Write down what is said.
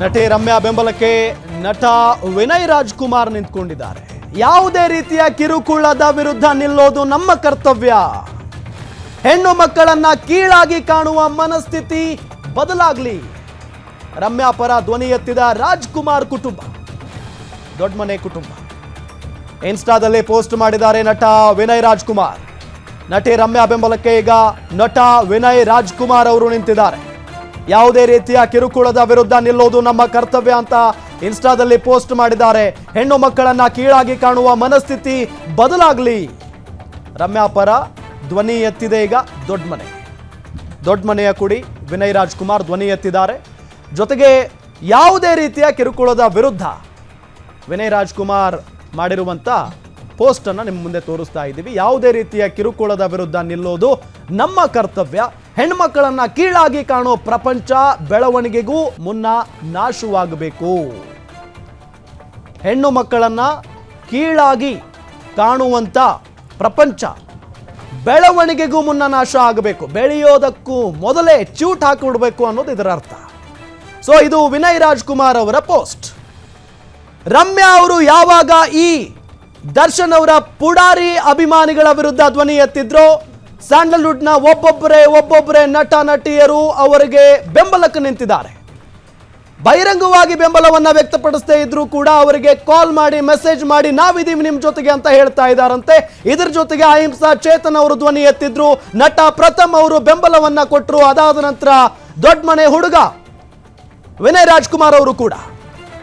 ನಟಿ ರಮ್ಯಾ ಬೆಂಬಲಕ್ಕೆ ನಟ ವಿನಯ್ ರಾಜ್ಕುಮಾರ್ ನಿಂತ್ಕೊಂಡಿದ್ದಾರೆ. ಯಾವುದೇ ರೀತಿಯ ಕಿರುಕುಳದ ವಿರುದ್ಧ ನಿಲ್ಲೋದು ನಮ್ಮ ಕರ್ತವ್ಯ. ಹೆಣ್ಣು ಮಕ್ಕಳನ್ನ ಕೀಳಾಗಿ ಕಾಣುವ ಮನಸ್ಥಿತಿ ಬದಲಾಗ್ಲಿ. ರಮ್ಯಾ ಪರ ಧ್ವನಿ ಎತ್ತಿದ ರಾಜ್ಕುಮಾರ್ ಕುಟುಂಬ. ದೊಡ್ಡ ಮನೆ ಕುಟುಂಬ. ಇನ್ಸ್ಟಾದಲ್ಲಿ ಪೋಸ್ಟ್ ಮಾಡಿದ್ದಾರೆ ನಟ ವಿನಯ್ ರಾಜ್ಕುಮಾರ್. ನಟಿ ರಮ್ಯಾ ಬೆಂಬಲಕ್ಕೆ ಈಗ ನಟ ವಿನಯ್ ರಾಜ್ಕುಮಾರ್ ಅವರು ನಿಂತಿದ್ದಾರೆ. ಯಾವುದೇ ರೀತಿಯ ಕಿರುಕುಳದ ವಿರುದ್ಧ ನಿಲ್ಲೋದು ನಮ್ಮ ಕರ್ತವ್ಯ ಅಂತ ಇನ್ಸ್ಟಾದಲ್ಲಿ ಪೋಸ್ಟ್ ಮಾಡಿದ್ದಾರೆ. ಹೆಣ್ಣು ಮಕ್ಕಳನ್ನ ಕೀಳಾಗಿ ಕಾಣುವ ಮನಸ್ಥಿತಿ ಬದಲಾಗಲಿ. ರಮ್ಯಾ ಪರ ಧ್ವನಿ ಎತ್ತಿದೆ ಈಗ ದೊಡ್ಡ ಮನೆ ದೊಡ್ಡ ಮನೆಯ ಕುಡಿ ವಿನಯ್ ರಾಜ್ಕುಮಾರ್ ಧ್ವನಿ ಎತ್ತಿದ್ದಾರೆ. ಜೊತೆಗೆ ಯಾವುದೇ ರೀತಿಯ ಕಿರುಕುಳದ ವಿರುದ್ಧ ವಿನಯ್ ರಾಜ್ಕುಮಾರ್ ಮಾಡಿರುವಂಥ ಪೋಸ್ಟನ್ನು ನಿಮ್ಮ ಮುಂದೆ ತೋರಿಸ್ತಾ ಇದ್ದೀವಿ. ಯಾವುದೇ ರೀತಿಯ ಕಿರುಕುಳದ ವಿರುದ್ಧ ನಿಲ್ಲೋದು ನಮ್ಮ ಕರ್ತವ್ಯ. ಹೆಣ್ಮಕ್ಕಳನ್ನ ಕೀಳಾಗಿ ಕಾಣೋ ಪ್ರಪಂಚ ಬೆಳವಣಿಗೆಗೂ ಮುನ್ನ ನಾಶವಾಗಬೇಕು. ಹೆಣ್ಣು ಮಕ್ಕಳನ್ನ ಕೀಳಾಗಿ ಕಾಣುವಂಥ ಪ್ರಪಂಚ ಬೆಳವಣಿಗೆಗೂ ಮುನ್ನ ನಾಶ ಆಗಬೇಕು. ಬೆಳೆಯೋದಕ್ಕೂ ಮೊದಲೇ ಚೂಟ್ ಹಾಕಿಬಿಡ್ಬೇಕು ಅನ್ನೋದು ಇದರ ಅರ್ಥ. ಸೊ ಇದು ವಿನಯ್ ರಾಜ್ಕುಮಾರ್ ಅವರ ಪೋಸ್ಟ್ ರಮ್ಯಾ ಅವರು ಯಾವಾಗ ಈ ದರ್ಶನ್ ಅವರ ಪುಡಾರಿ ಅಭಿಮಾನಿಗಳ ವಿರುದ್ಧ ಧ್ವನಿ ಎತ್ತಿದ್ರು ಸ್ಯಾಂಡಲ್ವುಡ್ನ ಒಬ್ಬೊಬ್ಬರೇ ಒಬ್ಬೊಬ್ಬರೇ ನಟ, ನಟಿಯರು ಅವರಿಗೆ ಬೆಂಬಲಕ್ಕೆ ನಿಂತಿದ್ದಾರೆ. ಬಹಿರಂಗವಾಗಿ ಬೆಂಬಲವನ್ನ ವ್ಯಕ್ತಪಡಿಸದೇ ಇದ್ರು ಕೂಡ ಅವರಿಗೆ ಕಾಲ್ ಮಾಡಿ, ಮೆಸೇಜ್ ಮಾಡಿ, ನಾವಿದೀವಿ ನಿಮ್ ಜೊತೆಗೆ ಅಂತ ಹೇಳ್ತಾ ಇದ್ದಾರಂತೆ. ಇದ್ರ ಜೊತೆಗೆ ಅಹಿಂಸಾ ಚೇತನ್ ಅವರು ಧ್ವನಿ ಎತ್ತಿದ್ರು. ನಟ ಪ್ರಥಮ್ ಅವರು ಬೆಂಬಲವನ್ನ ಕೊಟ್ಟರು ಅದಾದ ನಂತರ ದೊಡ್ಡ ಮನೆ ಹುಡುಗ ವಿನಯ್ ರಾಜ್ಕುಮಾರ್ ಅವರು ಕೂಡ.